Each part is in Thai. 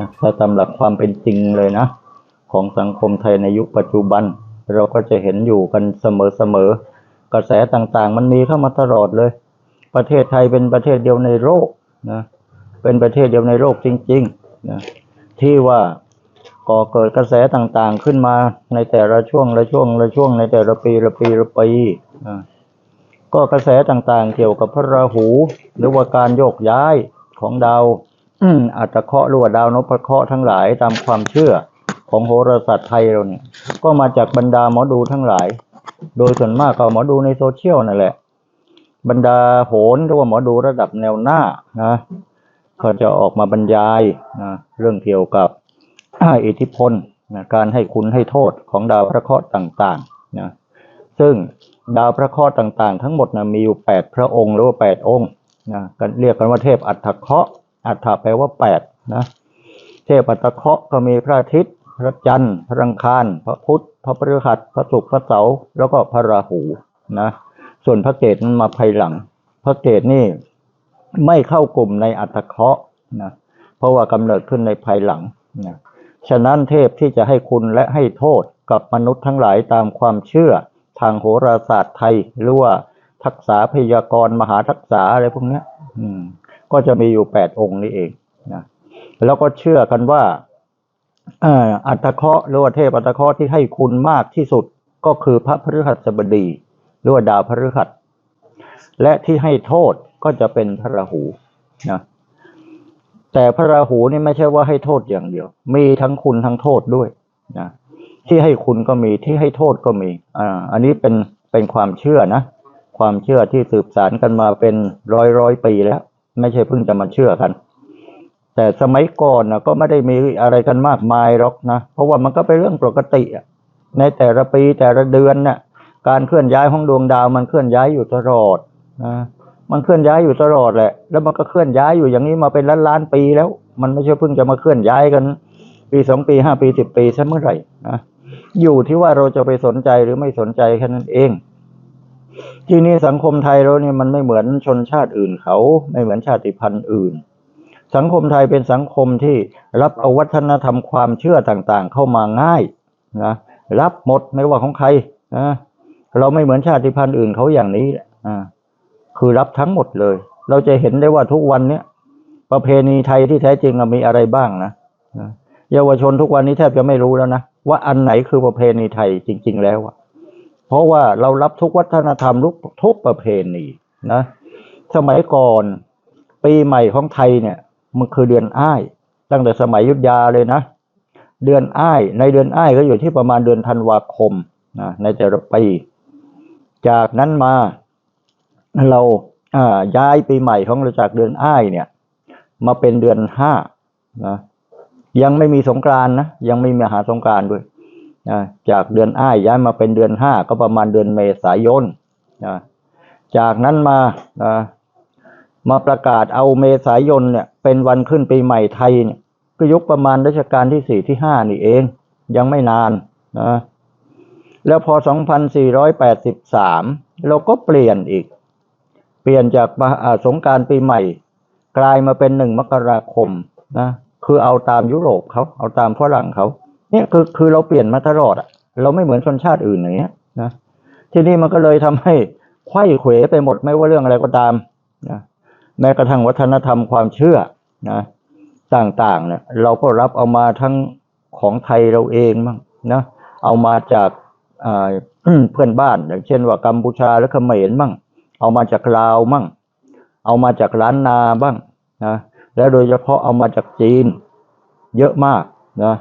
นะถ้าตามหลักความเป็นจริงเลยนะ ของสังคมไทยในยุคปัจจุบัน เราก็จะเห็นอยู่กันเสมอๆกระแสต่างๆ มันมีเข้ามาตลอดเลย ประเทศไทยเป็นประเทศเดียวในโลกนะเป็นประเทศเดียวในโลกจริงๆนะที่ว่าก่อเกิดกระแสต่างๆขึ้นมาในแต่ละช่วงละช่วงละช่วงในแต่ละปีละปีละปีนะก็กระแสต่างๆ เกี่ยวกับพระราหู หรือว่าการโยกย้ายของดาว อัตเคราะห์หรือว่าดาวนพเคราะห์ทั้งหลายตามความเชื่อของโหราศาสตร์ไทยเราเนี่ย ก็มาจากบรรดาหมอดูทั้งหลาย โดยส่วนมากก็หมอดูในโซเชียลนั่นแหละ บรรดาโหนหรือว่าหมอดูระดับแนวหน้านะก็จะออกมาบรรยายนะเรื่องเกี่ยวกับอิทธิพลนะการให้คุณให้โทษของดาวพระเคราะห์ต่างๆนะซึ่งดาวพระเคราะห์ต่างๆ ทั้งหมดนะมีอยู่แปดพระองค์หรือว่าแปดองค์นะกันเรียกกันว่าเทพอัฏฐเคราะห์ อัฏฐแปลว่าแปดนะเทพอัฏฐเคราะห์ก็มีพระอาทิตย์ พระจันทร์พระอังคาร พระพุธพระพฤหัสพระศุกร์พระเสาร์แล้วก็พระราหูนะส่วนพระเกตนั้นมาภายหลัง พระเกตนี่ไม่เข้ากลุ่มในอัตเคราะห์นะเพราะว่ากำเนิดขึ้นในภายหลังนะฉะนั้นเทพที่จะให้คุณและให้โทษกับมนุษย์ทั้งหลายตามความเชื่อทางโหราศาสตร์ไทย หรือว่าทักษะพยากรณ์มหาทักษะอะไรพวกเนี้ยอืม ก็จะมีอยู่แปดองค์นี้เองนะแล้วก็เชื่อกันว่าอัตเคาะหรือว่าเทพอัตเคาะที่ให้คุณมากที่สุดก็คือพระพฤหัสบดีหรือว่าดาวพฤหัส และที่ให้โทษก็จะเป็นพระราหูนะแต่พระราหูนี่ไม่ใช่ว่าให้โทษอย่างเดียว มีทั้งคุณทั้งโทษด้วยนะที่ให้คุณก็มีที่ให้โทษก็มีอ่าอันนี้เป็นเป็นความเชื่อนะ ความเชื่อที่สืบสานกันมาเป็นร้อยร้อยปีแล้ว ไม่ใช่เพิ่งจะมาเชื่อกัน แต่สมัยก่อนนะก็ไม่ได้มีอะไรกันมากมายหรอกนะ เพราะว่ามันก็เป็นเรื่องปกติในแต่ละปีแต่ละเดือนน่ะการเคลื่อนย้ายของดวงดาวมันเคลื่อนย้ายอยู่ตลอดนะมันเคลื่อนย้ายอยู่ตลอดแหละ แล้วมันก็เคลื่อนย้ายอยู่อย่างนี้มาเป็นล้านล้านปีแล้ว มันไม่ใช่เพิ่งจะมาเคลื่อนย้ายกัน ปีสองปีห้าปีสิบปีซะเมื่อไหร่นะอยู่ที่ว่าเราจะไปสนใจหรือไม่สนใจแค่นั้นเอง ทีนี้สังคมไทยเราเนี่ยมันไม่เหมือนชนชาติอื่นเขา ไม่เหมือนชาติพันธุ์อื่น สังคมไทยเป็นสังคมที่รับเอาวัฒนธรรมความเชื่อต่างๆ เข้ามาง่ายนะรับหมดไม่ว่าของใครนะเราไม่เหมือนชาติพันธุ์อื่นเขาอย่างนี้แหละอ่าคือรับทั้งหมดเลย เราจะเห็นได้ว่าทุกวันเนี้ยประเพณีไทยที่แท้จริงมีอะไรบ้างนะเยาวชนทุกวันนี้แทบจะไม่รู้แล้วนะว่าอันไหนคือประเพณีไทยจริง ๆ แล้วอะ เพราะว่าเรารับทุกวัฒนธรรมทุกทุกประเพณีนะสมัยก่อนปีใหม่ของไทยเนี่ย มันคือเดือนอ้าย ตั้งแต่สมัยยุทธยาเลยนะ เดือนอ้าย ในเดือนอ้ายก็อยู่ที่ประมาณเดือนธันวาคมนะในแต่ละปีจากนั้นมาเราอ่าย้ายปีใหม่ของเราจากเดือนอ้ายเนี่ย มาเป็นเดือนห้านะยังไม่มีสงกรานนะยังไม่มีมหาสงกรานด้วย นะจากเดือนอ้ายย้ายมาเป็นเดือนห้าก็ประมาณเดือนเมษายนนะจากนั้นมานะมาประกาศเอาเมษายนเนี่ย เป็นวันขึ้นปีใหม่ไทยเนี่ยก็ยุคประมาณรัชกาลที่สี่ที่ห้านี่เอง ยังไม่นานนะแล้วพอ 2483 เราก็เปลี่ยนอีก เปลี่ยนจากมาสงการปีใหม่ กลายมาเป็นหนึ่งมกราคมนะคือเอาตามยุโรปเขาเอาตามฝรั่งเขา เนี่ยคือคือเราเปลี่ยนมาตลอดอะเราไม่เหมือนชนชาติอื่นอย่างเงี้ยนะที่นี่มันก็เลยทำให้ไขว้เขวไปหมดไม่ว่าเรื่องอะไรก็ตามนะแม้กระทั่งวัฒนธรรมความเชื่อนะต่างๆเนี่ยเราก็รับเอามาทั้งของไทยเราเองบ้างนะเอามาจากเพื่อนบ้าน อย่างเช่นว่ากัมพูชาและเขมรบ้างเอามาจากลาวบ้างเอามาจากล้านนาบ้างนะแล้วโดยเฉพาะเอามาจากจีน เยอะมากนะ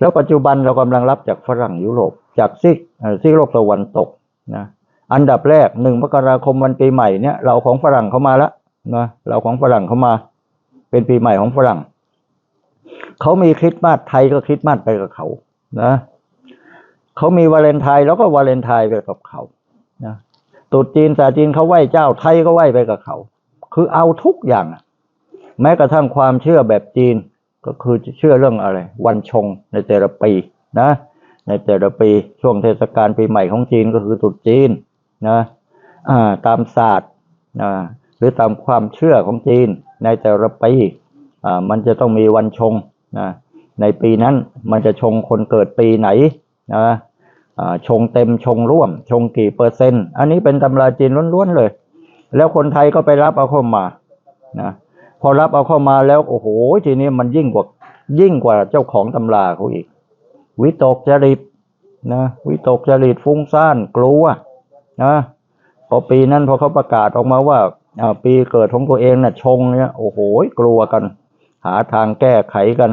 แล้วปัจจุบันเรากำลังรับจากฝรั่งยุโรป จากซีกซีกโลกตะวันตกนะอันดับแรกหนึ่งมกราคมวันปีใหม่เนี่ยเราของฝรั่งเข้ามาแล้วนะเราของฝรั่งเข้ามา เป็นปีใหม่ของฝรั่งเขามีคริสต์มาสไทยก็คริสต์มาสไปกับเขานะเขามีวาเลนไทน์แล้วก็วาเลนไทน์ไปกับเขานะตรุษจีนศาสตร์จีนเขาไหว้เจ้าไทยก็ไหว้ไปกับเขา คือเอาทุกอย่าง แม้กระทั่งความเชื่อแบบจีน ก็คือเชื่อเรื่องอะไร วันชงในแต่ละปีนะ ในแต่ละปีช่วงเทศกาลปีใหม่ของจีนก็คือตรุษจีนนะตามศาสตร์นะหรือตามความเชื่อของจีนในแต่ละปีมันจะต้องมีวันชงนะในปีนั้นมันจะชงคนเกิดปีไหนนะชงเต็มชงร่วม ชงกี่เปอร์เซ็นต์ อันนี้เป็นตำราจีนล้วนๆเลย แล้วคนไทยก็ไปรับเอาเข้ามานะ พอรับเอาเข้ามาแล้วโอ้โหทีนี้มันยิ่งกว่ายิ่งกว่าเจ้าของตำราเขาอีก วิตกจริตนะวิตกจริตฟุ้งซ่านกลัวนะพอปีนั้นพอเขาประกาศออกมาว่าปีเกิดของตัวเองน่ะชงเนี่ยโอ้โหกลัวกัน หาทางแก้ไขกัน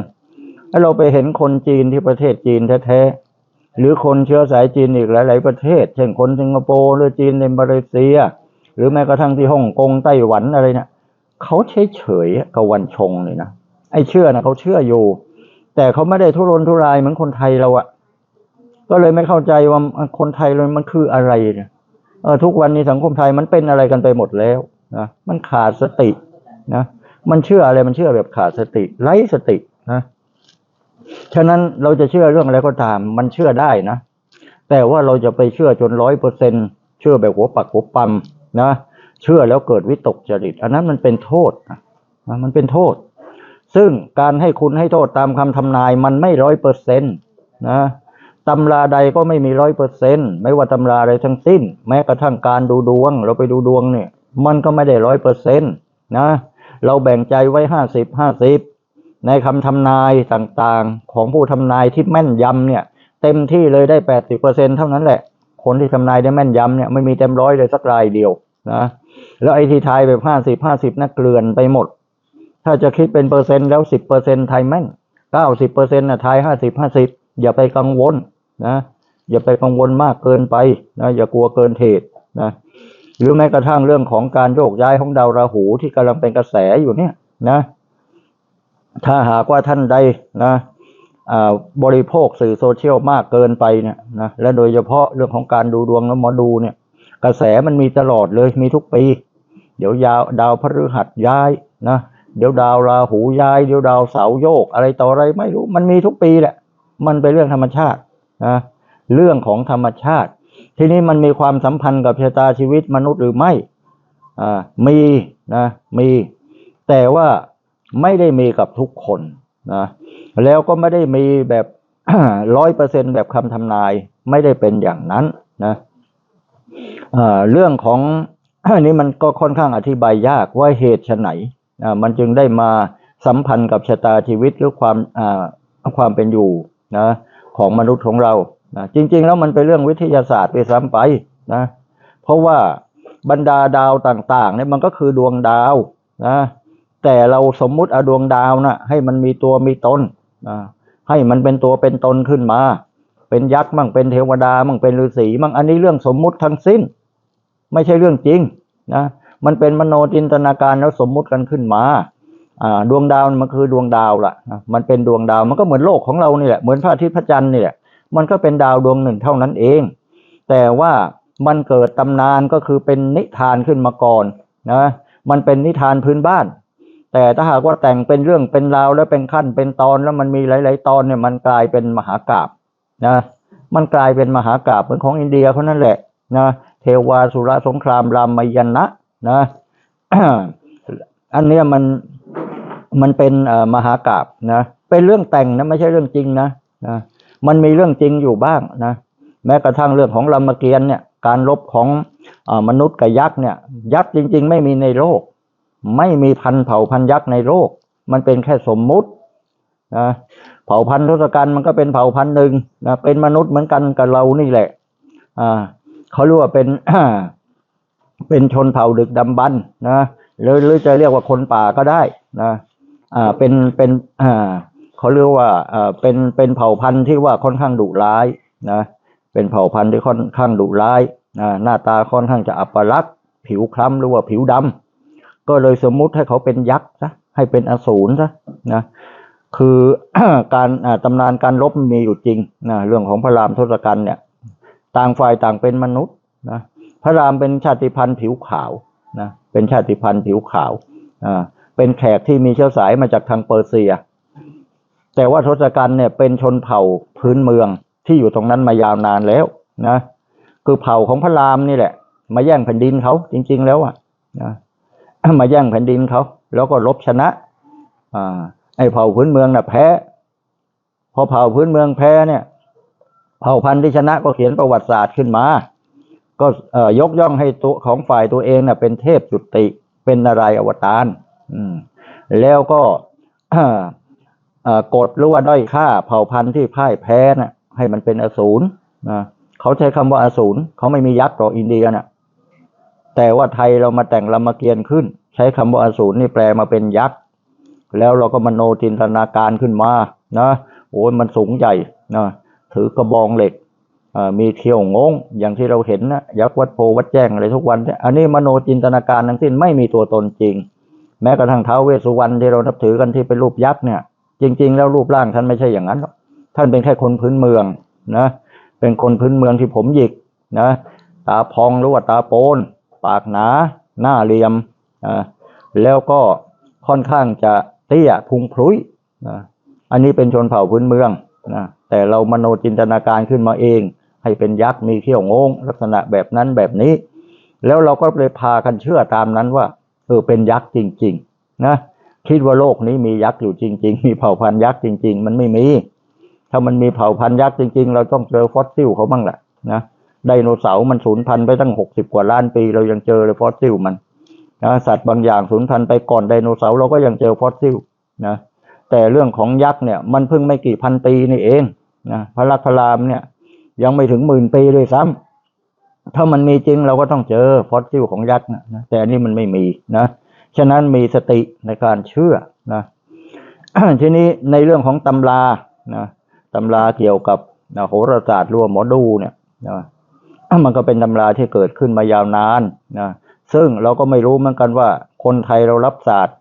แล้วเราไปเห็นคนจีนที่ประเทศจีนแท้ๆหรือคนเชื้อสายจีนอีกหลาย ๆ ประเทศ เช่นคนสิงคโปร์หรือจีนในมาเลเซีย หรือแม้กระทั่งที่ฮ่องกงไต้หวันอะไรเนี่ย เขาเฉยเฉยกับวันชงเลยนะไอ้เชื่อนะเขาเชื่ออยู่ แต่เขาไม่ได้ทุรนทุรายเหมือนคนไทยเราอะก็เลยไม่เข้าใจว่าคนไทยเรามันคืออะไรเนี่ยเออทุกวันนี้สังคมไทยมันเป็นอะไรกันไปหมดแล้วนะมันขาดสตินะมันเชื่ออะไรมันเชื่อแบบขาดสติไร้สตินะฉะนั้นเราจะเชื่อเรื่องอะไรก็ตาม มันเชื่อได้นะแต่ว่าเราจะไปเชื่อจนร้อยเปอร์เซ็นเชื่อแบบหัวปักหัวปั๊มนะ เชื่อแล้วเกิดวิตกจริต อันนั้นมันเป็นโทษนะมันเป็นโทษ ซึ่งการให้คุณให้โทษตามคำทำนายมันไม่ร้อยเปอร์เซ็นต์นะตำราใดก็ไม่มีร้อยเปอร์เซ็นต์ไม่ว่าตำราใดทั้งสิ้น แม้กระทั่งการดูดวง เราไปดูดวงเนี่ย มันก็ไม่ได้ร้อยเปอร์เซ็นต์นะ เราแบ่งใจไว้ห้าสิบห้าสิบในคำทำนายต่างๆ ของผู้ทำนายที่แม่นยำเนี่ย เต็มที่เลยได้แปดสิบเปอร์เซ็นเท่านั้นแหละ คนที่ทำนายได้แม่นยำเนี่ยไม่มีเต็มร้อยเลยสักรายเดียวนะ แล้วไอ้ที่ทยแบบห้าสิบห้าสิบน่ะเกลื่อนไปหมด ถ้าจะคิดเป็นเปอร์เซ็นต์แล้วสิบเปอร์เซ็นต์ไทยแม่นเก้าสิบเปอร์เซ็นต์น่ะทยห้าสิบห้าสิบอย่าไปกังวลนะอย่าไปกังวลมากเกินไปนะอย่ากลัวเกินเหตุนะหรือแม้กระทั่งเรื่องของการโยกย้ายของดาวราหูที่กำลังเป็นกระแสอยู่เนี่ยนะถ้าหากว่าท่านใดนะอ่าบริโภคสื่อโซเชียลมากเกินไปเนี่ยนะและโดยเฉพาะเรื่องของการดูดวงและหมอดูเนี่ย กระแสมันมีตลอดเลยมีทุกปี เดี๋ยวยาวดาวพฤหัสย้ายนะเดี๋ยวดาวราหูย้าย เดี๋ยวดาวเสารโยก อะไรต่ออะไรไม่รู้ มันมีทุกปีแหละ มันเป็นเรื่องธรรมชาตินะเรื่องของธรรมชาติ ทีนี้มันมีความสัมพันธ์กับชะตาชีวิตมนุษย์หรือไม่อ่ามีนะมีแต่ว่าไม่ได้มีกับทุกคนนะแล้วก็ไม่ได้มีแบบร้อยเปอร์เซ็นแบบคำทำนายไม่ได้เป็นอย่างนั้นนะ เรื่องของอันนี้มันก็ค่อนข้างอธิบายยากว่าเหตุไฉนมันจึงได้มาสัมพันธ์กับชะตาชีวิตหรือความความเป็นอยู่นะของมนุษย์ของเรานะจริง ๆ แล้วมันเป็นเรื่องวิทยาศาสตร์ไปซ้ำไปนะเพราะว่าบรรดาดาวต่างๆเนี่ยมันก็คือดวงดาวนะแต่เราสมมุติเอาดวงดาวนะให้มันมีตัวมีตนนะให้มันเป็นตัวเป็นตนขึ้นมา เป็นยักษ์มั่งเป็นเทวดามั่งเป็นฤาษีมั่งอันนี้เรื่องสมมุติทั้งสิ้น ไม่ใช่เรื่องจริงนะมันเป็นมโนจินตนาการแล้วสมมุติกันขึ้นมาอ่าดวงดาวมันคือดวงดาวล่ะนะมันเป็นดวงดาวมันก็เหมือนโลกของเรานี่แหละเหมือนพระอาทิตย์พระจันทร์นี่แหละมันก็เป็นดาวดวงหนึ่งเท่านั้นเอง แต่ว่ามันเกิดตำนานก็คือเป็นนิทานขึ้นมาก่อนนะมันเป็นนิทานพื้นบ้าน แต่ถ้าหากว่าแต่งเป็นเรื่องเป็นราวแล้วเป็นขั้นเป็นตอนแล้วมันมีหลาย ๆ ตอนเนี่ยมันกลายเป็นมหากราบนะมันกลายเป็นมหากราบเหมือนของอินเดียเขานั่นแหละนะ วาสุรสงครามรามยันนะนะอันเนี้ยมันมันเป็นเอ่อมหากาบนะเป็นเรื่องแต่งนะไม่ใช่เรื่องจริงนะนะมันมีเรื่องจริงอยู่บ้างนะแม้กระทั่งเรื่องของรามเกียรติ์เนี่ยการลบของอมนุษย์กับยักษ์เนี่ย ยักษ์จริง ๆ ไม่มีในโลก ไม่มีพันเผ่าพันยักษ์ในโลก มันเป็นแค่สมมุตินะเผ่าพันธุ์ทศกัณฐ์มันก็เป็นเผ่าพันธุ์หนึ่งนะเป็นมนุษย์เหมือนกันกับเรานี่แหละ อ่า เขาเรียกว่าเป็นเป็นชนเผ่าดึกดำบรรพ์นะหรือหรือจะเรียกว่าคนป่าก็ได้นะอ่าเป็นเป็นอ่าเขาเรียกว่าอ่าเป็นเป็นเผ่าพันธุ์ที่ว่าค่อนข้างดุร้ายนะเป็นเผ่าพันธุ์ที่ค่อนข้างดุร้ายอ่าหน้าตาค่อนข้างจะอัปลักษณ์ผิวคล้ำหรือว่าผิวดำก็เลยสมมุติให้เขาเป็นยักษ์ซะให้เป็นอสูรซะนะคือการตำนานการลบมีอยู่จริงนะเรื่องของพระรามทศกัณฐ์เนี่ย ต่างฝ่ายต่างเป็นมนุษย์นะพระรามเป็นชาติพันธุ์ผิวขาวนะเป็นชาติพันธุ์ผิวขาวอ่าเป็นแขกที่มีเชื้อสายมาจากทางเปอร์เซีย แต่ว่าทศกัณฐ์เนี่ยเป็นชนเผ่าพื้นเมืองที่อยู่ตรงนั้นมายาวนานแล้วนะคือเผ่าของพระรามนี่แหละ มาแย่งแผ่นดินเขาจริง ๆ แล้วอะนะมาแย่งแผ่นดินเขาแล้วก็รบชนะอ่าไอ้เผ่าพื้นเมืองน่ะแพ้ พอเผ่าพื้นเมืองแพ้เนี่ย เผ่าพันธุ์ที่ชนะก็เขียนประวัติศาสตร์ขึ้นมา ก็เอ่อยกย่องให้ตัวของฝ่ายตัวเองเน่ะเป็นเทพจุติเป็นนารายอวตารอืมแล้วก็เอ่อกดหรือว่าด้อยค่าเผ่าพันธุ์ที่พ่ายแพ้น่ะ ให้มันเป็นอสูรนะเขาใช้คำว่าอสูรเขาไม่มียักษ์หรอกอินเดียน่ะ แต่ว่าไทยเรามาแต่งรามเกียรติ์ขึ้น ใช้คำว่าอสูรนี่แปลมาเป็นยักษ์แล้วเราก็มโนจินตนาการขึ้นมานะโอ้ยมันสูงใหญ่นะ ถือกระบองเหล็กมีเขี้ยวงง อย่างที่เราเห็นนะยักษ์วัดโพวัดแจ้งอะไรทุกวันเนี่ยอันนี้มโนจินตนาการทั้งสิ้นไม่มีตัวตนจริง แม้กระทั่งท้าวเวสสุวรรณที่เรานับถือกันที่เป็นรูปยักษ์เนี่ย จริง ๆ แล้วรูปร่างท่านไม่ใช่อย่างนั้นหรอกท่านเป็นแค่คนพื้นเมืองนะเป็นคนพื้นเมืองที่ผมหยิกนะตาพองหรือว่าตาโปน ปากหนา หน้าเหลี่ยมอ่าแล้วก็ค่อนข้างจะเตี้ยพุงพลุยนะอันนี้เป็นชนเผ่าพื้นเมืองนะ แต่เรามโนจินตนาการขึ้นมาเอง ให้เป็นยักษ์มีเขี้ยวงง ลักษณะแบบนั้นแบบนี้ แล้วเราก็เลยพากันเชื่อตามนั้นว่าเออเป็นยักษ์จริง ๆ นะคิดว่าโลกนี้มียักษ์อยู่จริง ๆ มีเผ่าพันธุ์ยักษ์จริง ๆ มันไม่มี ถ้ามันมีเผ่าพันธุ์ยักษ์จริง ๆ เราต้องเจอฟอสซิลเขาบ้างแหละนะไดโนเสาร์มันสูญพันธุ์ไปตั้งหกสิบกว่าล้านปี เรายังเจอเลยฟอสซิลมันนะสัตว์บางอย่างสูญพันธุ์ไปก่อนไดโนเสาร์เราก็ยังเจอฟอสซิลนะแต่เรื่องของยักษ์เนี่ยมันเพิ่งไม่กี่พันปีนี่เอง นะพระลักพรามเนี่ย ยังไม่ถึงหมื่นปีเลยซ้ำถ้ามันมีจริงเราก็ต้องเจอฟอสซิลของยักษ์นะแต่อันนี้มันไม่มีนะฉะนั้นมีสติในการเชื่อนะทีนี้ในเรื่องของตำรานะตำราเกี่ยวกับนะโหราศาสตร์รว่าหมอดูเนี่ยนะมันก็เป็นตำราที่เกิดขึ้นมายาวนานนะซึ่งเราก็ไม่รู้เหมือนกันว่า คนไทยเรารับศาสตร์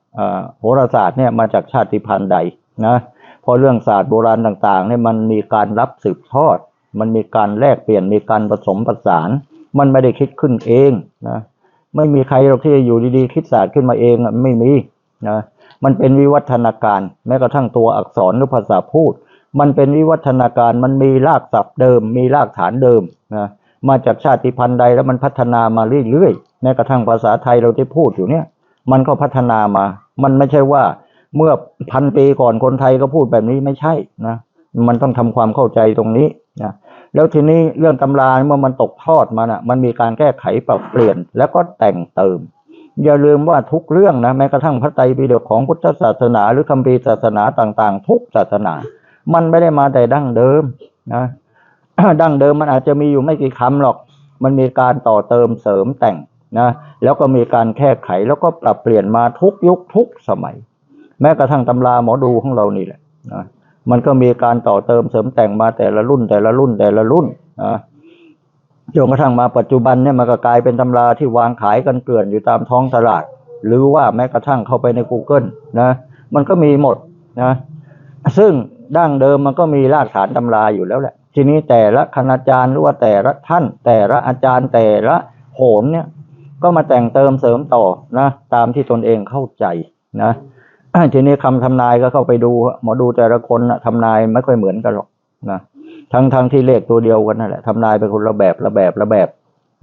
โหราศาสตร์เนี่ยมาจากชาติพันธุ์ใดนะ เพราะเรื่องศาสตร์โบราณต่างๆเนี่ยมันมีการรับสืบทอด มันมีการแลกเปลี่ยนมีการผสมผสาน มันไม่ได้คิดขึ้นเองนะไม่มีใครหรอกที่จะอยู่ดีๆ คิดศาสตร์ขึ้นมาเองอะไม่มีนะมันเป็นวิวัฒนาการ แม้กระทั่งตัวอักษรหรือภาษาพูด มันเป็นวิวัฒนาการมันมีรากศัพท์เดิม มีรากฐานเดิมนะมาจากชาติพันธุ์ใดแล้วมันพัฒนามาเรื่อยๆแม้กระทั่งภาษาไทยเราที่พูดอยู่เนี่ย มันก็พัฒนามา มันไม่ใช่ว่า เมื่อพันปีก่อนคนไทยก็พูดแบบนี้ไม่ใช่นะ มันต้องทำความเข้าใจตรงนี้นะแล้วทีนี้เรื่องตำราเมื่อมันตกทอดมาน่ะ มันมีการแก้ไขปรับเปลี่ยน แล้วก็แต่งเติม อย่าลืมว่าทุกเรื่องนะแม้กระทั่งพระไตรปิฎกของพุทธศาสนา หรือคัมภีร์ศาสนาต่าง ๆ ทุกศาสนา มันไม่ได้มาแต่ดั้งเดิมนะดั้งเดิมมันอาจจะมีอยู่ไม่กี่คำหรอก มันมีการต่อเติมเสริมแต่งนะ แล้วก็มีการแก้ไขแล้วก็ปรับเปลี่ยนมาทุกยุคทุกสมัย แม้กระทั่งตำราหมอดูของเรานี่แหละนะมันก็มีการต่อเติมเสริมแต่งมาแต่ละรุ่นแต่ละรุ่นแต่ละรุ่นนะจนกระทั่งมาปัจจุบันเนี่ยมันก็กลายเป็นตำราที่วางขายกันเกลื่อนอยู่ตามท้องตลาด หรือว่าแม้กระทั่งเข้าไปใน Google นะมันก็มีหมดนะซึ่งดั้งเดิมมันก็มีรากฐานตำราอยู่แล้วแหละ ทีนี้แต่ละคณาจารย์หรือว่าแต่ละท่าน แต่ละอาจารย์แต่ละโหนเนี่ยก็มาแต่งเติมเสริมต่อนะตามที่ตนเองเข้าใจนะ ทีนี้คำทำนายก็เข้าไปดูหมอดูแต่ละคนนะทำนายไม่ค่อยเหมือนกันหรอกนะทั้งทั้งที่เลขตัวเดียวกันนั่นแหละทำนายเป็นคนละแบบละแบบละแบบ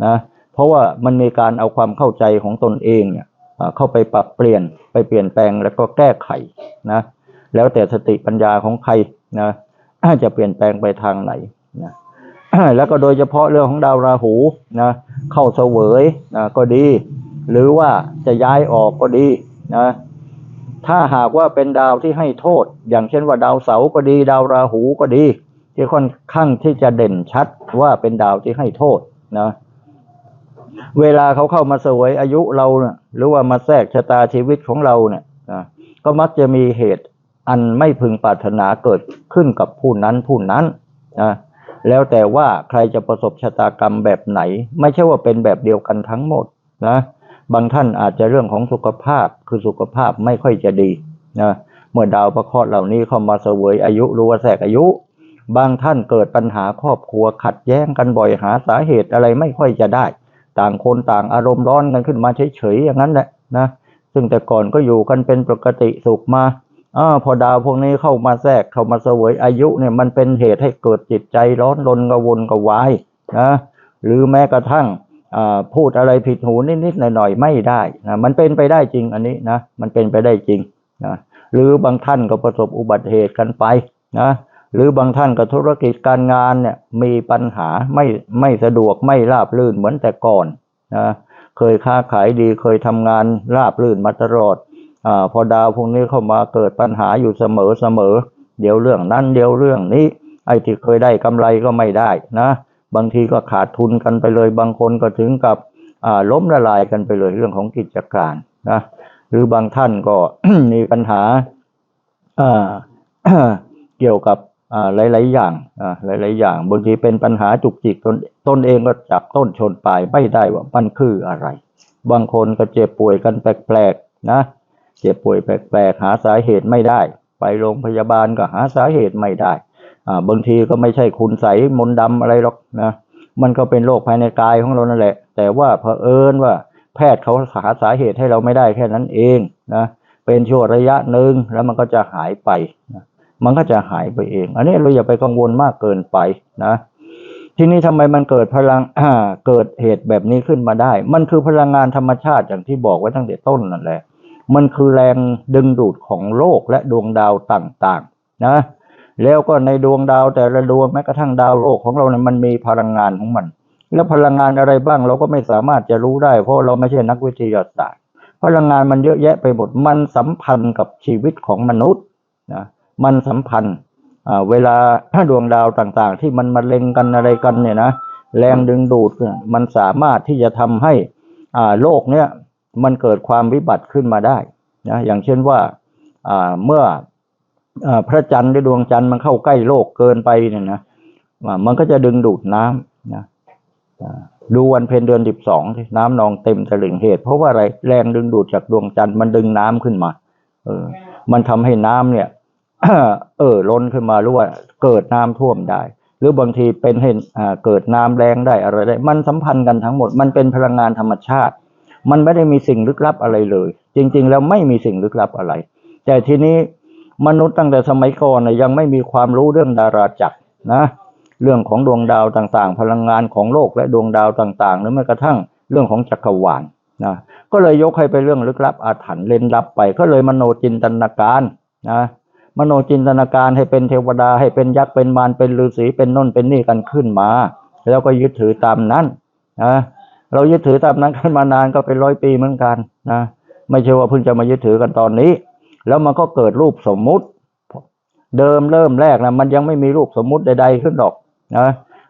นะเพราะว่ามันมีการเอาความเข้าใจของตนเองเนี่ยเข้าไปปรับเปลี่ยนไปเปลี่ยนแปลงแล้วก็แก้ไขนะแล้วแต่สติปัญญาของใครนะจะเปลี่ยนแปลงไปทางไหนนะแล้วก็โดยเฉพาะเรื่องของดาวราหูนะเข้าเสวยนะก็ดี หรือว่าจะย้ายออกก็ดีนะ ถ้าหากว่าเป็นดาวที่ให้โทษ อย่างเช่นว่าดาวเสาร์ก็ดี ดาวราหูก็ดี ที่ค่อนข้างที่จะเด่นชัดว่าเป็นดาวที่ให้โทษนะเวลาเขาเข้ามาสวยอายุเราหรือว่ามาแทรกชะตาชีวิตของเราเนี่ยนะก็มักจะมีเหตุอันไม่พึงปรารถนาเกิดขึ้นกับผู้นั้นผู้นั้นนะแล้วแต่ว่าใครจะประสบชะตากรรมแบบไหน ไม่ใช่ว่าเป็นแบบเดียวกันทั้งหมดนะ บางท่านอาจจะเรื่องของสุขภาพคือสุขภาพไม่ค่อยจะดีนะเมื่อดาวประเคราะห์เหล่านี้เข้ามาเสวยอายุรือว่าแทรกอายุ บางท่านเกิดปัญหาครอบครัวขัดแย้งกันบ่อยหาสาเหตุอะไรไม่ค่อยจะได้ ต่างคนต่างอารมณ์ร้อนกันขึ้นมาเฉยๆอย่างนั้นแหละนะซึ่งแต่ก่อนก็อยู่กันเป็นปกติสุขมาอพอดาวพวกนี้เข้ามาแทรกเข้ามาเสวยอายุเนี่ยมันเป็นเหตุให้เกิดจิตใจร้อนรนกระวนกระวายนะหรือแม้กระทั่ง พูดอะไรผิดหูนิดๆหน่อยๆไม่ได้นะมันเป็นไปได้จริงอันนี้นะมันเป็นไปได้จริงนะหรือบางท่านก็ประสบอุบัติเหตุกันไปนะหรือบางท่านก็ธุรกิจการงานเนี่ยมีปัญหาไม่ไม่สะดวกไม่ราบรื่นเหมือนแต่ก่อนนะเคยค้าขายดีเคยทำงานราบรื่นมาตลอดอาพอดาวพวกนี้เข้ามาเกิดปัญหาอยู่เสมอเสมอเดี๋ยวเรื่องนั้นเดี๋ยวเรื่องนี้ไอ้ที่เคยได้กำไรก็ไม่ได้นะ บางทีก็ขาดทุนกันไปเลย บางคนก็ถึงกับล้มละลายกันไปเลยเรื่องของกิจการนะหรือบางท่านก็มีปัญหาเกี่ยวกับหลาย ๆ อย่างหลาย ๆ อย่างบางทีเป็นปัญหาจุกจิกตนตนเองก็จับต้นชนปลายไม่ได้ว่ามันคืออะไร บางคนก็เจ็บป่วยกันแปลก ๆ นะ เจ็บป่วยแปลก ๆ หาสาเหตุไม่ได้ ไปโรงพยาบาลก็หาสาเหตุไม่ได้ บางทีก็ไม่ใช่คุณใสมนต์ดำอะไรหรอกนะมันก็เป็นโรคภายในกายของเรานั่นแหละ แต่ว่าเผอิญว่าแพทย์เขาหาสาเหตุให้เราไม่ได้แค่นั้นเองนะเป็นช่วงระยะหนึ่งแล้วมันก็จะหายไปนะมันก็จะหายไปเอง อันนี้เราอย่าไปกังวลมากเกินไปนะทีนี้ทำไมมันเกิดพลังเกิดเหตุแบบนี้ขึ้นมาได้ มันคือพลังงานธรรมชาติอย่างที่บอกไว้ตั้งแต่ต้นนั่นแหละ มันคือแรงดึงดูดของโลกและดวงดาวต่างๆ นะ แล้วก็ในดวงดาวแต่ละดวงแม้กระทั่งดาวโลกของเราเนี่ยมันมีพลังงานของมัน แล้วพลังงานอะไรบ้างเราก็ไม่สามารถจะรู้ได้ เพราะเราไม่ใช่นักวิทยาศาสตร์ พลังงานมันเยอะแยะไปหมดมันสัมพันธ์กับชีวิตของมนุษย์นะมันสัมพันธ์เวลาดวงดาวต่างๆ ที่มันมาเล็งกันอะไรกันเนี่ยนะแรงดึงดูดมันสามารถที่จะทำให้อ่าโลกเนี่ยมันเกิดความวิบัติขึ้นมาได้นะอย่างเช่นว่าอ่าเมื่อ พระจันทร์หรือดวงจันทร์มันเข้าใกล้โลกเกินไปเนี่ยนะมันก็จะดึงดูดน้ำนะดูวันเพ็ญเดือนสิบสองน้ำนองเต็มตลิ่งเหตุ เพราะว่าอะไรแรงดึงดูดจากดวงจันทร์มันดึงน้ำขึ้นมา เออ มันทำให้น้ำเนี่ยเออล้นขึ้นมาหรือว่าเกิดน้ำท่วมได้ หรือบางทีเป็นเห็นเกิดน้ำแรงได้อะไรได้ มันสัมพันธ์กันทั้งหมด มันเป็นพลังงานธรรมชาติ มันไม่ได้มีสิ่งลึกลับอะไรเลย จริง ๆ แล้วไม่มีสิ่งลึกลับอะไร แต่ทีนี้ มนุษย์ตั้งแต่สมัยก่อนนะยังไม่มีความรู้เรื่องดาราจักรนะ เรื่องของดวงดาวต่างๆ พลังงานของโลกและดวงดาวต่างๆ หรือแม้กระทั่งเรื่องของจักรวาลนะ ก็เลยยกให้ไปเรื่องลึกลับอาถรรพ์เล่นลับไป ก็เลยมโนจินตนาการนะมโนจินตนาการให้เป็นเทวดาให้เป็นยักษ์เป็นมารเป็นฤาษีเป็นน่นเป็นนี่กันขึ้นมา แล้วก็ยึดถือตามนั้นนะเรายึดถือตามนั้นกันมานานก็เป็นร้อยปีเหมือนกันนะไม่ใช่ว่าเพิ่งจะมายึดถือกันตอนนี้ แล้วมันก็เกิดรูปสมมุติ เดิมเริ่มแรกนะมันยังไม่มีรูปสมมุติใด ๆ ขึ้นหรอกนะ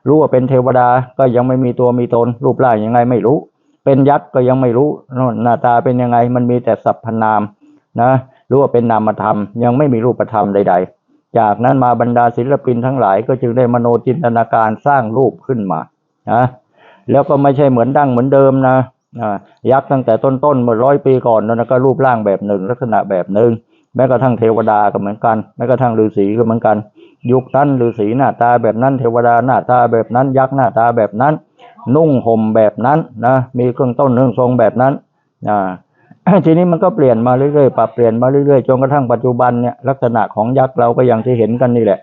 รู้ว่าเป็นเทวดาก็ยังไม่มีตัวมีตน รูปร่างยังไงไม่รู้ เป็นยักษ์ก็ยังไม่รู้หน้าตาเป็นยังไง มันมีแต่สรรพนามนะรู้ว่าเป็นนามธรรม ยังไม่มีรูปธรรมใด ๆ จากนั้นมาบรรดาศิลปินทั้งหลายก็จึงได้มโนจินตนาการสร้างรูปขึ้นมานะแล้วก็ไม่ใช่เหมือนดั้งเหมือนเดิมนะ ยักษ์ตั้งแต่ต้นๆเมื่อร้อยปีก่อนนั่นนะก็รูปร่างแบบหนึ่ง ลักษณะแบบหนึ่งแม้กระทั่งเทวดาก็เหมือนกันแม้กระทั่งฤาษีก็เหมือนกัน ยุคนั้นฤาษีหน้าตาแบบนั้น เทวดาหน้าตาแบบนั้น ยักษ์หน้าตาแบบนั้น นุ่งห่มแบบนั้นนะมีเครื่องต้นเครื่องทรงแบบนั้นอ่าทีนี้มันก็เปลี่ยนมาเรื่อยๆ ปรับเปลี่ยนมาเรื่อยๆ จนกระทั่งปัจจุบันเนี่ยลักษณะของยักษ์เราก็อย่างที่เห็นกันนี่แหละ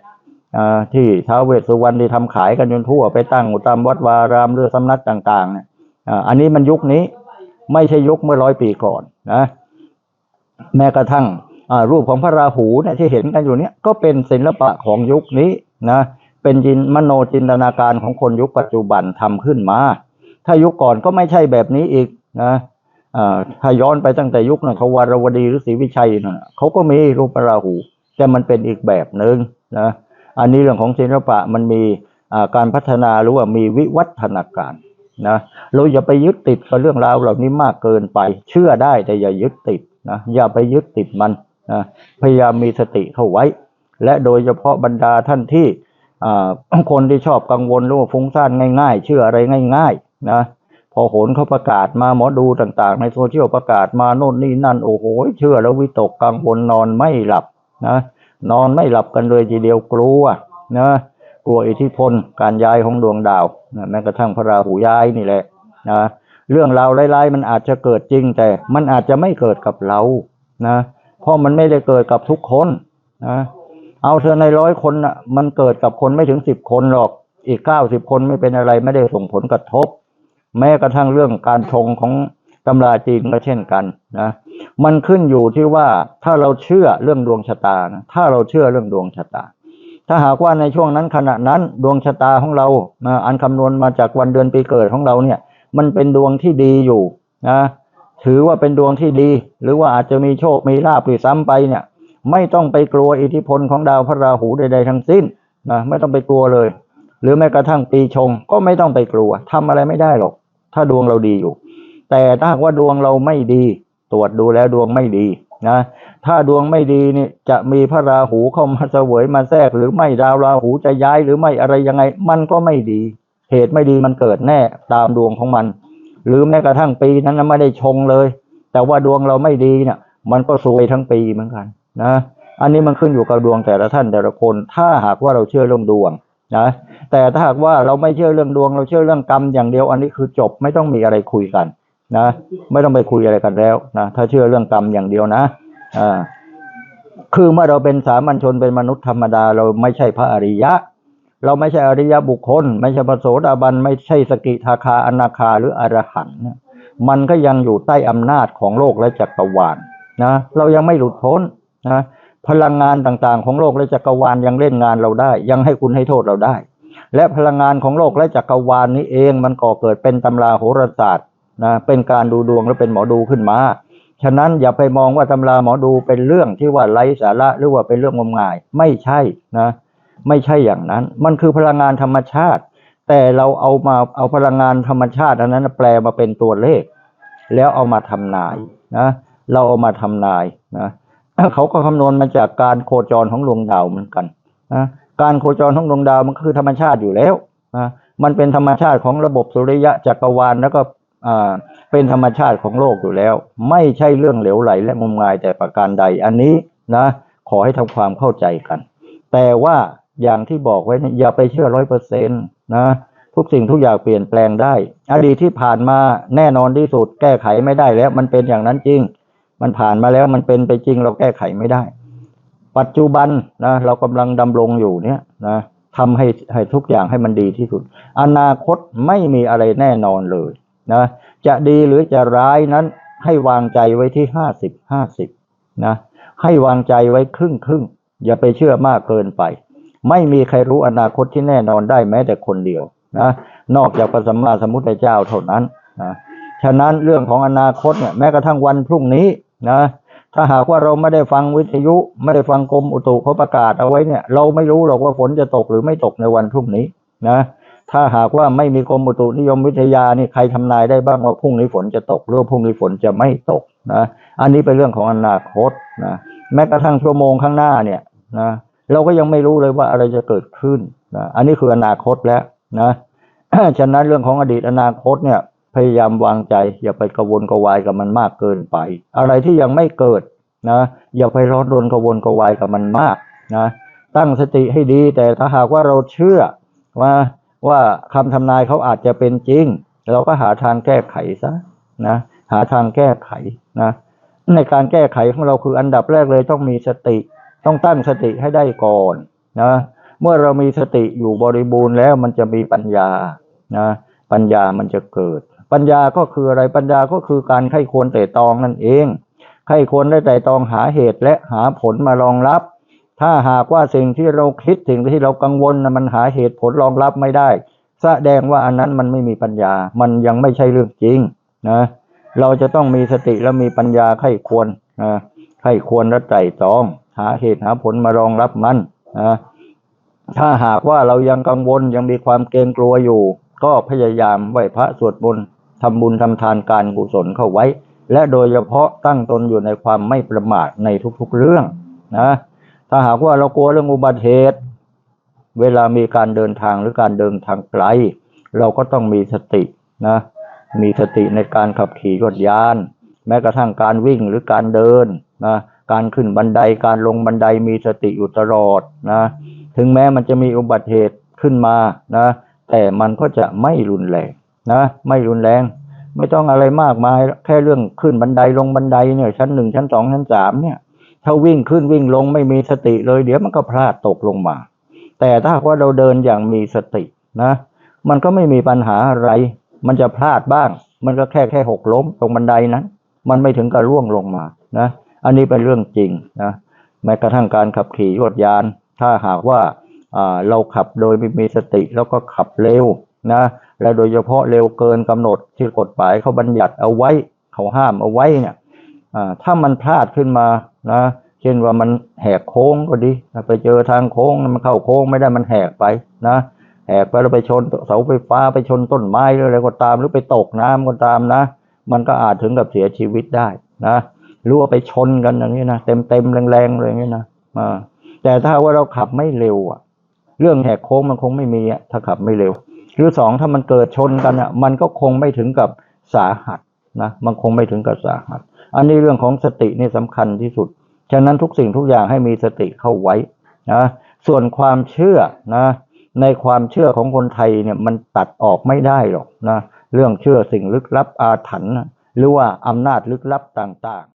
อ่าที่ท้าวเวสสุวรรณที่ทำขายกันจนทั่วไปตั้งตามวัดวารามหรือสำนักต่างๆเนี่ย อันนี้มันยุคนี้ไม่ใช่ยุคเมื่อร้อยปีก่อนนะแม้กระทั่งรูปของพระราหูเนี่ยที่เห็นกันอยู่เนี่ยก็เป็นศิลปะของยุคนี้นะเป็นจินมโนจินตนาการของคนยุคปัจจุบันทำขึ้นมา ถ้ายุคก่อนก็ไม่ใช่แบบนี้อีกนะถ้าย้อนไปตั้งแต่ยุคนะเขาวารวดีหรือศรีวิชัยนะเขาก็มีรูปพระราหู แต่มันเป็นอีกแบบหนึ่งนะอันนี้เรื่องของศิลปะมันมีการพัฒนาหรือว่ามีวิวัฒนาการ นะเราอย่าไปยึดติดกับเรื่องราวเหล่านี้มากเกินไป เชื่อได้แต่อย่ายึดติดนะอย่าไปยึดติดมันนะพยายามมีสติเข้าไว้ และโดยเฉพาะบรรดาท่านที่คนที่ชอบกังวลหรือว่าฟุ้งซ่านง่าย ๆ เชื่ออะไรง่าย ๆ นะพอโหนเขาประกาศมาหมอดูต่างๆ ในโซเชียลประกาศมาโน่นนี่นั่นโอ้โหเชื่อแล้ววิตกกังวลนอนไม่หลับนะนอนไม่หลับกันเลยทีเดียวกลัวนะ ลัวอิทธิพลการย้ายของดวงดาวนะแม้กระทั่งพระราหูย้ายนี่แหละนะเรื่องราวร้ายๆมันอาจจะเกิดจริงแต่มันอาจจะไม่เกิดกับเรานะเพราะมันไม่ได้เกิดกับทุกคนนะเอาเธอในร้อยคนน่ะมันเกิดกับคนไม่ถึงสิบคนหรอกอีกเก้าสิบคนไม่เป็นอะไรไม่ได้ส่งผลกระทบ แม้กระทั่งเรื่องการชงของตำราจีนก็เช่นกันนะมันขึ้นอยู่ที่ว่าถ้าเราเชื่อเรื่องดวงชะตานะถ้าเราเชื่อเรื่องดวงชะตา ถ้าหากว่าในช่วงนั้นขณะนั้นดวงชะตาของเรานะอันคำนวณมาจากวันเดือนปีเกิดของเราเนี่ย มันเป็นดวงที่ดีอยู่นะถือว่าเป็นดวงที่ดี หรือว่าอาจจะมีโชคมีลาภหรือซ้ำไปเนี่ย ไม่ต้องไปกลัวอิทธิพลของดาวพระราหูใด ๆ ทั้งสิ้นนะไม่ต้องไปกลัวเลย หรือแม้กระทั่งปีชงก็ไม่ต้องไปกลัวทำอะไรไม่ได้หรอก ถ้าดวงเราดีอยู่ แต่ถ้าหากว่าดวงเราไม่ดี ตรวจดูแล้วดวงไม่ดี นะถ้าดวงไม่ดีนี่จะมีพระราหูเข้ามาเสวยมาแทรกหรือไม่ดาวราหูจะย้ายหรือไม่อะไรยังไง มันก็ไม่ดี เหตุไม่ดีมันเกิดแน่ตามดวงของมัน หรือแม้กระทั่งปีนั้นไม่ได้ชงเลย แต่ว่าดวงเราไม่ดีเนี่ย มันก็ซวยทั้งปีเหมือนกันนะอันนี้มันขึ้นอยู่กับดวงแต่ละท่านแต่ละคน ถ้าหากว่าเราเชื่อเรื่องดวงนะแต่ถ้าหากว่าเราไม่เชื่อเรื่องดวง เราเชื่อเรื่องกรรมอย่างเดียวอันนี้คือจบไม่ต้องมีอะไรคุยกัน นะไม่ต้องไปคุยอะไรกันแล้วนะถ้าเชื่อเรื่องกรรมอย่างเดียวนะอ่าคือเมื่อเราเป็นสามัญชนเป็นมนุษย์ธรรมดา เราไม่ใช่พระอริยะ เราไม่ใช่อริยบุคคล ไม่ใช่พระโสดาบันไม่ใช่สกิทาคาอนาคาหรืออรหันต์นะมันก็ยังอยู่ใต้อำนาจของโลกและจักรวาลนะเรายังไม่หลุดพ้นนะพลังงานต่างๆ ของโลกและจักรวาลยังเล่นงานเราได้ ยังให้คุณให้โทษเราได้ และพลังงานของโลกและจักรวาลนี้เองมันก่อเกิดเป็นตำราโหราศาสตร์ นะเป็นการดูดวงและเป็นหมอดูขึ้นมา ฉะนั้นอย่าไปมองว่าตำราหมอดูเป็นเรื่องที่ว่าไร้สาระหรือว่าเป็นเรื่องงมงาย ไม่ใช่นะ ไม่ใช่อย่างนั้น มันคือพลังงานธรรมชาติ แต่เราเอามาเอาพลังงานธรรมชาติอันนั้นแปลมาเป็นตัวเลข แล้วเอามาทำนายนะ เราเอามาทำนายนะเขาก็คำนวณมาจากการโคจรของดวงดาวเหมือนกันนะการโคจรของดวงดาวมันก็คือธรรมชาติอยู่แล้วนะมันเป็นธรรมชาติของระบบสุริยะจักรวาลแล้วก็ เป็นธรรมชาติของโลกอยู่แล้ว ไม่ใช่เรื่องเหลวไหลและงมงายแต่ประการใดอันนี้นะขอให้ทำความเข้าใจกัน แต่ว่าอย่างที่บอกไว้เนี่ยอย่าไปเชื่อร้อยเปอร์เซ็นต์นะทุกสิ่งทุกอย่างเปลี่ยนแปลงได้ อดีตที่ผ่านมาแน่นอนที่สุดแก้ไขไม่ได้แล้ว มันเป็นอย่างนั้นจริง มันผ่านมาแล้วมันเป็นไปจริงเราแก้ไขไม่ได้ ปัจจุบันนะเรากำลังดำรงอยู่เนี่ยนะทำให้ให้ทุกอย่างให้มันดีที่สุด อนาคตไม่มีอะไรแน่นอนเลย นะจะดีหรือจะร้ายนั้นให้วางใจไว้ที่ห้าสิบห้าสิบนะให้วางใจไว้ครึ่งครึ่งอย่าไปเชื่อมากเกินไป ไม่มีใครรู้อนาคตที่แน่นอนได้แม้แต่คนเดียวนะนอกจากพระสัมมาสัมพุทธเจ้าเท่านั้นนะฉะนั้นเรื่องของอนาคตเนี่ยแม้กระทั่งวันพรุ่งนี้นะถ้าหากว่าเราไม่ได้ฟังวิทยุ ไม่ได้ฟังกรมอุตุเขาประกาศเอาไว้เนี่ย เราไม่รู้หรอกว่าฝนจะตกหรือไม่ตกในวันพรุ่งนี้นะ ถ้าหากว่าไม่มีกรมอุตุนิยมวิทยานี่ใครทำนายได้บ้างว่าพรุ่งนี้ฝนจะตกหรือพรุ่งนี้ฝนจะไม่ตกนะอันนี้เป็นเรื่องของอนาคตนะแม้กระทั่งชั่วโมงข้างหน้าเนี่ยนะเราก็ยังไม่รู้เลยว่าอะไรจะเกิดขึ้นนะอันนี้คืออนาคตแล้วนะฉะนั้นเรื่องของอดีตอนาคตเนี่ยพยายามวางใจ อย่าไปกวนกระวายกับมันมากเกินไป อะไรที่ยังไม่เกิดนะอย่าไปร้อนรนกวนกระวายกับมันมากนะตั้งสติให้ดีแต่ถ้าหากว่าเราเชื่อว่า ว่าคำทำนายเขาอาจจะเป็นจริง เราก็หาทางแก้ไขซะนะหาทางแก้ไขนะในการแก้ไขของเราคืออันดับแรกเลยต้องมีสติ ต้องตั้งสติให้ได้ก่อนนะเมื่อเรามีสติอยู่บริบูรณ์แล้วมันจะมีปัญญานะปัญญามันจะเกิด ปัญญาก็คืออะไรปัญญาก็คือการไข้ควรแต่ตองนั่นเองไข้ควรได้แต่ตองหาเหตุและหาผลมารองรับ ถ้าหากว่าสิ่งที่เราคิดสิ่งที่เรากังวลนะมันหาเหตุผลรองรับไม่ได้ แสดงว่าอันนั้นมันไม่มีปัญญา มันยังไม่ใช่เรื่องจริงนะเราจะต้องมีสติและมีปัญญาไข้ควรนะไข้ควรและไตร่ตรอง หาเหตุหาผลมารองรับมันนะถ้าหากว่าเรายังกังวลยังมีความเกรงกลัวอยู่ ก็พยายามไหวพระสวดมนต์ทำบุญทำทานการกุศลเข้าไว้ และโดยเฉพาะตั้งตนอยู่ในความไม่ประมาทในทุกๆเรื่องนะ ถ้าหากว่าเรากลัวเรื่องอุบัติเหตุ เวลามีการเดินทางหรือการเดินทางไกล เราก็ต้องมีสตินะ มีสติในการขับขี่รถยาน แม้กระทั่งการวิ่งหรือการเดินนะ การขึ้นบันได การลงบันไดมีสติอยู่ตลอดนะ ถึงแม้มันจะมีอุบัติเหตุขึ้นมานะ แต่มันก็จะไม่รุนแรงนะ ไม่รุนแรง ไม่ต้องอะไรมากมาย แค่เรื่องขึ้นบันไดลงบันไดเนี่ยชั้นหนึ่งชั้นสองชั้นสามเนี่ย ถ้าวิ่งขึ้นวิ่งลงไม่มีสติเลย เดี๋ยวมันก็พลาดตกลงมา แต่ถ้าว่าเราเดินอย่างมีสตินะ มันก็ไม่มีปัญหาอะไร มันจะพลาดบ้าง มันก็แค่แค่หกล้มตรงบันไดนั้น มันไม่ถึงกับร่วงลงมานะ อันนี้เป็นเรื่องจริงนะแม้กระทั่งการขับขี่รถยาน ถ้าหากว่าเราขับโดยไม่มีสติแล้วก็ขับเร็วนะ และโดยเฉพาะเร็วเกินกำหนดที่กฎหมายเขาบัญญัติเอาไว้เขาห้ามเอาไว้เนี่ยถ้ามันพลาดขึ้นมา นะเช่นว่ามันแหกโค้งก็ดีไปเจอทางโค้งมันเข้าโค้งไม่ได้มันแหกไปนะแหกไปแล้วไปชนเสาไฟฟ้าไปชนต้นไม้หรืออะไรก็ตามหรือไปตกน้ำก็ตามนะ มันก็อาจถึงกับเสียชีวิตได้นะหรือว่าไปชนกันอย่างนี้นะเต็มเต็มแรงๆเลยอย่างนี้นะอ่าแต่ถ้าว่าเราขับไม่เร็วอะ เรื่องแหกโค้งมันคงไม่มีอะถ้าขับไม่เร็ว หรือสองถ้ามันเกิดชนกันอะ มันก็คงไม่ถึงกับสาหัสนะมันคงไม่ถึงกับสาหัส อันนี้เรื่องของสตินี่สำคัญที่สุด ฉะนั้นทุกสิ่งทุกอย่างให้มีสติเข้าไว้นะส่วนความเชื่อนะในความเชื่อของคนไทยเนี่ยมันตัดออกไม่ได้หรอกนะเรื่องเชื่อสิ่งลึกลับอาถรรพ์หรือว่าอำนาจลึกลับต่างๆ